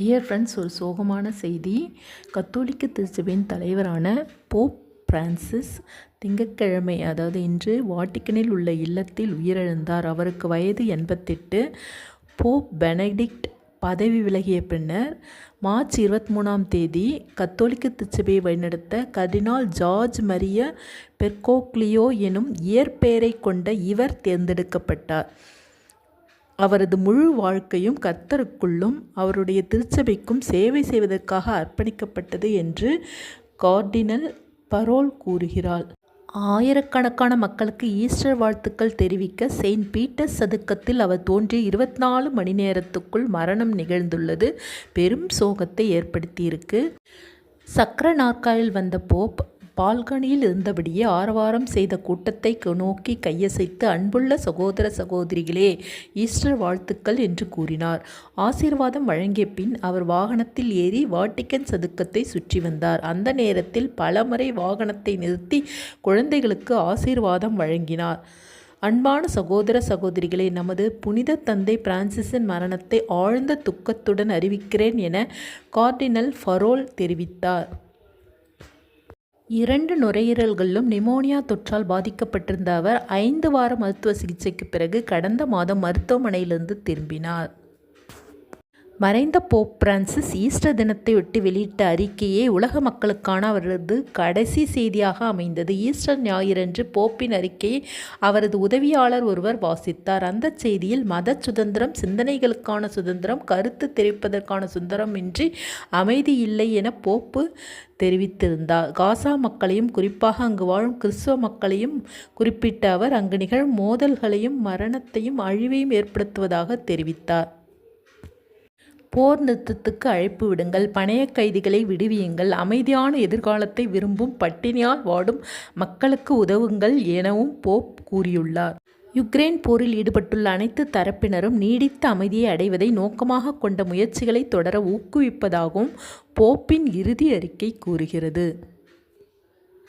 Dear friends ஒரு சோகமான செய்தி. கத்தோலிக்க திருச்சபையின் தலைவரான போப் பிரான்சிஸ் திங்கட்கிழமை அதாவது இன்று வாட்டிக்கனில் உள்ள இல்லத்தில் உயிரிழந்தார். அவருக்கு வயது எண்பத்தெட்டு. போப் பெனடிக்ட் பதவி விலகிய பின்னர் மார்ச் இருபத்தி மூணாம் தேதி கத்தோலிக்க திருச்சபையை வழிநடத்த கர்டினால் ஜார்ஜ் மரிய பெர்கோக்லியோ எனும் இயற்பெயரை கொண்ட இவர் தேர்ந்தெடுக்கப்பட்டார். அவரது முழு வாழ்க்கையும் கர்த்தருக்குள்ளும் அவருடைய திருச்சபைக்கும் சேவை செய்வதற்காக அர்ப்பணிக்கப்பட்டது என்று கார்டினல் பரோல் கூறுகிறாள். ஆயிரக்கணக்கான மக்களுக்கு ஈஸ்டர் வாழ்த்துக்கள் தெரிவிக்க செயின்ட் பீட்டர்ஸ் சதுக்கத்தில் அவர் தோன்றிய இருபத்தி நாலு மணி நேரத்துக்குள் மரணம் நிகழ்ந்துள்ளது. பெரும் சோகத்தை ஏற்படுத்தியிருக்கு. சக்கர நாற்காலில் வந்த போப் பால்கனியில் இருந்தபடியே ஆரவாரம் செய்த கூட்டத்தை நோக்கி கையசைத்து அன்புள்ள சகோதர சகோதரிகளே ஈஸ்டர் வாழ்த்துக்கள் என்று கூறினார். ஆசீர்வாதம் வழங்கிய பின் அவர் வாகனத்தில் ஏறி வாட்டிக்கன் சதுக்கத்தை சுற்றி வந்தார். அந்த நேரத்தில் பலமுறை வாகனத்தை நிறுத்தி குழந்தைகளுக்கு ஆசீர்வாதம் வழங்கினார். அன்பான சகோதர சகோதரிகளே நமது புனித தந்தை பிரான்சிஸின் மரணத்தை ஆழ்ந்த துக்கத்துடன் அறிவிக்கிறேன் என கார்டினல் ஃபரோல் தெரிவித்தார். இரண்டு நுரையீரல்களிலும் நிமோனியா தொற்றால் பாதிக்கப்பட்டிருந்த அவர் ஐந்து வார மருத்துவ சிகிச்சைக்கு பிறகு கடந்த மாதம் மருத்துவமனையிலிருந்து திரும்பினார். மறைந்த போப் பிரான்சிஸ் ஈஸ்டர் தினத்தையொட்டி வெளியிட்ட அறிக்கையே உலக மக்களுக்கான அவரது கடைசி செய்தியாக அமைந்தது. ஈஸ்டர் ஞாயிறன்று போப்பின் அறிக்கையை அவரது உதவியாளர் ஒருவர் வாசித்தார். அந்த செய்தியில் மத சுதந்திரம் சிந்தனைகளுக்கான சுதந்திரம் கருத்து தெரிவிப்பதற்கான சுதந்திரம் இன்றி அமைதி இல்லை என போப்பு தெரிவித்திருந்தார். காசா மக்களையும் குறிப்பாக அங்கு வாழும் கிறிஸ்துவ மக்களையும் குறிப்பிட்ட அவர் அங்கு நிகழும் மோதல்களையும் மரணத்தையும் அழிவையும் ஏற்படுத்துவதாக தெரிவித்தார். போர் நிறுத்தத்துக்கு அழைப்பு விடுங்கள். பணைய கைதிகளை விடுவியுங்கள். அமைதியான எதிர்காலத்தை விரும்பும் பட்டினியால் வாடும் மக்களுக்கு உதவுங்கள் எனவும் போப் கூறியுள்ளார். யுக்ரைன் போரில் ஈடுபட்டுள்ள அனைத்து தரப்பினரும் நீடித்த அமைதியை அடைவதை நோக்கமாக கொண்ட முயற்சிகளை தொடர ஊக்குவிப்பதாகவும் போப்பின் இறுதி அறிக்கை கூறுகிறது.